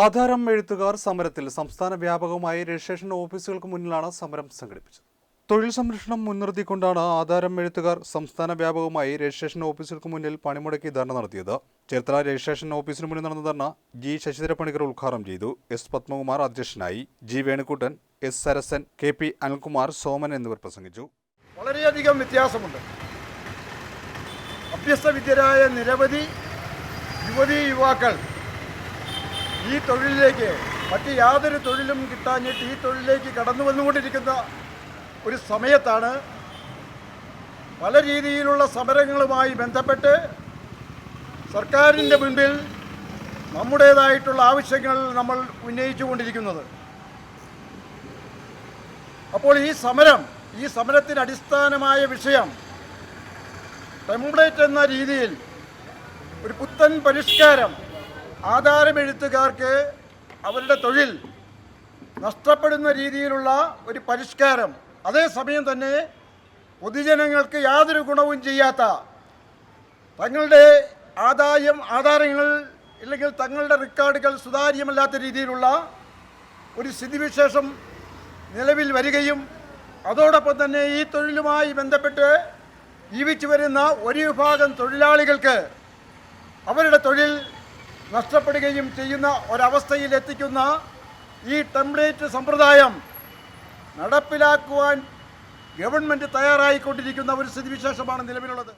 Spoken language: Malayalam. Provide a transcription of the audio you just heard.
ആധാരം എഴുത്തുകാർ സമരത്തിൽ സംസ്ഥാന വ്യാപകമായി രജിസ്ട്രേഷൻ ഓഫീസുകൾക്ക് മുന്നിലാണ് സമരം സംഘടിപ്പിച്ചത്. തൊഴിൽ സംരക്ഷണം മുൻനിർത്തിക്കൊണ്ടാണ് ആധാരം എഴുത്തുകാർ സംസ്ഥാന വ്യാപകമായി രജിസ്ട്രേഷൻ ഓഫീസുകൾക്ക് മുന്നിൽ പണിമുടക്കി ധർണ നടത്തിയത്. ചേർത്തല രജിസ്ട്രേഷൻ ഓഫീസിന് മുന്നിൽ നടന്ന ധർണ ജി ശശിധര പണിക്കർ ഉദ്ഘാടനം ചെയ്തു. എസ് പത്മകുമാർ അധ്യക്ഷനായി. G Venukuttan S Sarasan K P Anilkumar Soman എന്നിവർ പ്രസംഗിച്ചു. വളരെയധികം വ്യത്യാസമുണ്ട്. അഭ്യസ്ത വിദ്യരായ നിരവധി യുവതി യുവാക്കൾ ഈ തൊഴിലിലേക്ക് മറ്റ് യാതൊരു തൊഴിലും കിട്ടാഞ്ഞിട്ട് ഈ തൊഴിലിലേക്ക് കടന്നു വന്നുകൊണ്ടിരിക്കുന്ന ഒരു സമയത്താണ് പല രീതിയിലുള്ള സമരങ്ങളുമായി ബന്ധപ്പെട്ട് സർക്കാരിന്റെ മുൻപിൽ നമ്മുടേതായിട്ടുള്ള ആവശ്യങ്ങൾ നമ്മൾ ഉന്നയിച്ചു കൊണ്ടിരിക്കുന്നത് അപ്പോൾ ഈ സമരം ഈ സമരത്തിന് അടിസ്ഥാനമായ വിഷയം ടെംപ്ലേറ്റ് എന്ന രീതിയിൽ ഒരു പുത്തൻ പരിഷ്കാരം ആധാരമെഴുത്തുകാർക്ക് അവരുടെ തൊഴിൽ നഷ്ടപ്പെടുന്ന രീതിയിലുള്ള ഒരു പരിഷ്കാരം. അതേസമയം തന്നെ പൊതുജനങ്ങൾക്ക് യാതൊരു ഗുണവും ചെയ്യാത്ത തങ്ങളുടെ ആദായം ആധാരങ്ങൾ ഇല്ലെങ്കിൽ തങ്ങളുടെ റെക്കോർഡുകൾ സുതാര്യമല്ലാത്ത രീതിയിലുള്ള ഒരു സ്ഥിതിവിശേഷം നിലവിൽ വരികയും അതോടൊപ്പം തന്നെ ഈ തൊഴിലുമായി ബന്ധപ്പെട്ട് ജീവിച്ചു വരുന്ന ഒരു വിഭാഗം തൊഴിലാളികൾക്ക് അവരുടെ തൊഴിൽ നഷ്ടപ്പെടുകയും ചെയ്യുന്ന ഒരവസ്ഥയിൽ എത്തിക്കുന്ന ഈ ടെംപ്ലേറ്റ് സമ്പ്രദായം നടപ്പിലാക്കുവാൻ ഗവൺമെന്റ് തയ്യാറായിക്കൊണ്ടിരിക്കുന്ന ഒരു സ്ഥിതിവിശേഷമാണ് നിലവിലുള്ളത്.